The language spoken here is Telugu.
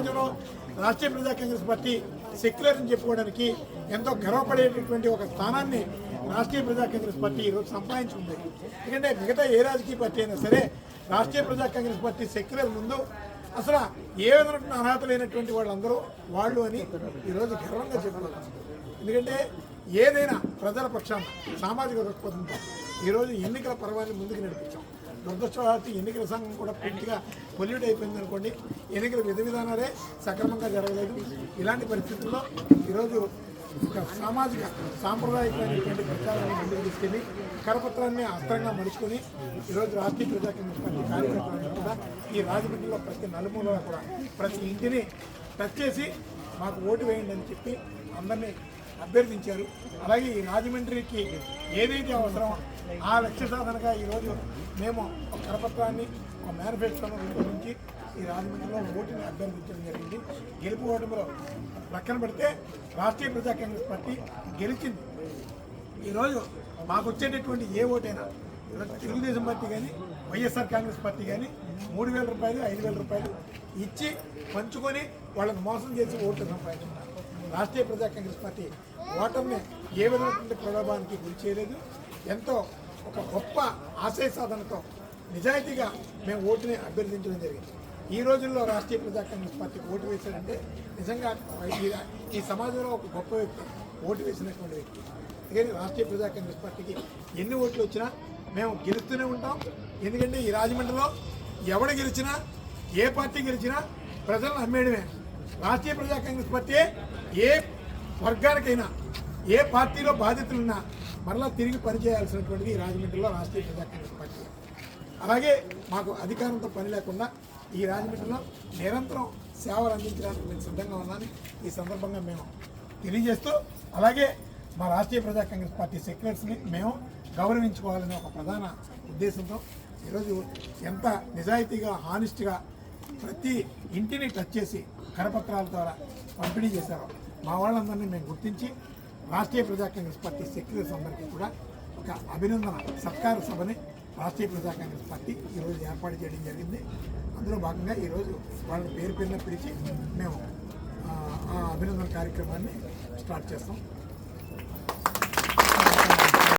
సమాజంలో రాష్ట్రీయ ప్రజా కాంగ్రెస్ పార్టీ సెక్యులర్ అని చెప్పుకోవడానికి ఎంతో గర్వపడేటటువంటి ఒక స్థానాన్ని రాష్ట్రీయ ప్రజా కాంగ్రెస్ పార్టీ ఈరోజు సంపాదించుకుంది. ఎందుకంటే మిగతా ఏ రాజకీయ పార్టీ అయినా సరే రాష్ట్రీయ ప్రజా కాంగ్రెస్ పార్టీ సెక్యులర్ ముందు అసలు ఏ విధమైన అర్హత లేనటువంటి వాళ్ళందరూ వాళ్ళు అని ఈరోజు గర్వంగా చెప్పుకోవాలి ఎందుకంటే ఏదైనా ప్రజల పక్షాన సామాజిక దృక్పథంతో ఈరోజు ఎన్నికల పర్వాన్ని ముందుకు నడిపించాం. దురదృష్టవశాత్తు ఎన్నికల సంఘం కూడా పూర్తిగా పొల్యూట్ అయిపోయింది అనుకోండి ఎన్నికల విధి విధానాలే సక్రమంగా జరగలేదు. ఇలాంటి పరిస్థితుల్లో ఈరోజు ఒక సామాజిక సాంప్రదాయకమైనటువంటి ప్రచారాన్ని ముందుకు తీసుకెళ్ళి కరపత్రాన్ని అస్త్రంగా మలుచుకొని ఈరోజు రాష్ట్రీయ ప్రజా కాంగ్రెస్ కార్యకర్తలను కూడా ఈ రాజమండ్రిలో ప్రతి నలుమూలలో కూడా ప్రతి ఇంటిని టచ్ చేసి మాకు ఓటు వేయండి అని చెప్పి అందరినీ అభ్యర్థించారు. అలాగే ఈ రాజమండ్రికి ఏదైతే అవసరమో ఆ లక్ష్య సాధనగా ఈరోజు మేము ఒక కరపత్రాన్ని ఒక మేనిఫెస్టోను రూపొందించి ఈ రాజమండ్రిలో ఓటుని అభ్యర్థించడం జరిగింది. గెలుపు ఓటమిలో పక్కన పెడితే రాష్ట్రీయ ప్రజా కాంగ్రెస్ పార్టీ గెలిచింది. ఈరోజు మాకు వచ్చేటటువంటి ఏ ఓటైనా ఈరోజు తెలుగుదేశం పార్టీ కానీ వైఎస్ఆర్ కాంగ్రెస్ పార్టీ కానీ మూడు వేల రూపాయలు ఐదు వేల రూపాయలు ఇచ్చి పంచుకొని వాళ్ళని మోసం చేసి ఓట్లు సంపాదించుకున్నారు. రాష్ట్రీయ ప్రజా కాంగ్రెస్ పార్టీ ఓటర్ని ఏ విధమైనటువంటి ప్రలోభానికి గురి చేయలేదు. ఎంతో ఒక గొప్ప ఆశయ సాధనతో నిజాయితీగా మేము ఓటుని అభ్యర్థించడం జరిగింది. ఈ రోజుల్లో రాష్ట్రీయ ప్రజా కాంగ్రెస్ పార్టీకి ఓటు వేశారంటే నిజంగా ఈ సమాజంలో ఒక గొప్ప వ్యక్తి ఓటు వేసినటువంటి వ్యక్తి. అందుకని రాష్ట్రీయ ప్రజా కాంగ్రెస్ పార్టీకి ఎన్ని ఓట్లు వచ్చినా మేము గెలుస్తూనే ఉంటాం. ఎందుకంటే ఈ రాజమండ్రిలో ఎవడు గెలిచినా ఏ పార్టీ గెలిచినా ప్రజలను అమ్మేయడమే. రాష్ట్రీయ ప్రజా కాంగ్రెస్ పార్టీ ఏ వర్గానికైనా ఏ పార్టీలో బాధితులున్నా మరలా తిరిగి పనిచేయాల్సినటువంటిది రాజమండ్రిలో రాష్ట్రీయ ప్రజా కాంగ్రెస్ పార్టీ. అలాగే మాకు అధికారంతో పని లేకుండా ఈ రాజమండ్రిలో నిరంతరం సేవలు అందించడానికి మేము సిద్ధంగా ఉన్నాను ఈ సందర్భంగా మేము తెలియజేస్తూ అలాగే మా రాష్ట్రీయ ప్రజా కాంగ్రెస్ పార్టీ సెక్రటరీస్ని మేము గౌరవించుకోవాలనే ఒక ప్రధాన ఉద్దేశంతో ఈరోజు ఎంత నిజాయితీగా హానెస్ట్గా ప్రతి ఇంటిని టచ్ చేసి కరపత్రాల ద్వారా పంపిణీ చేశారు. మా వాళ్ళందరినీ మేము గుర్తించి రాష్ట్రీయ ప్రజా కాంగ్రెస్ పార్టీ సెక్యులర్స్ అందరికీ కూడా ఒక అభినందన సత్కార సభని రాష్ట్రీయ ప్రజా కాంగ్రెస్ పార్టీ ఈరోజు ఏర్పాటు చేయడం జరిగింది. అందులో భాగంగా ఈరోజు వాళ్ళని పేరు పేరున పిలిచి మేము ఆ అభినందన కార్యక్రమాన్ని స్టార్ట్ చేస్తాం.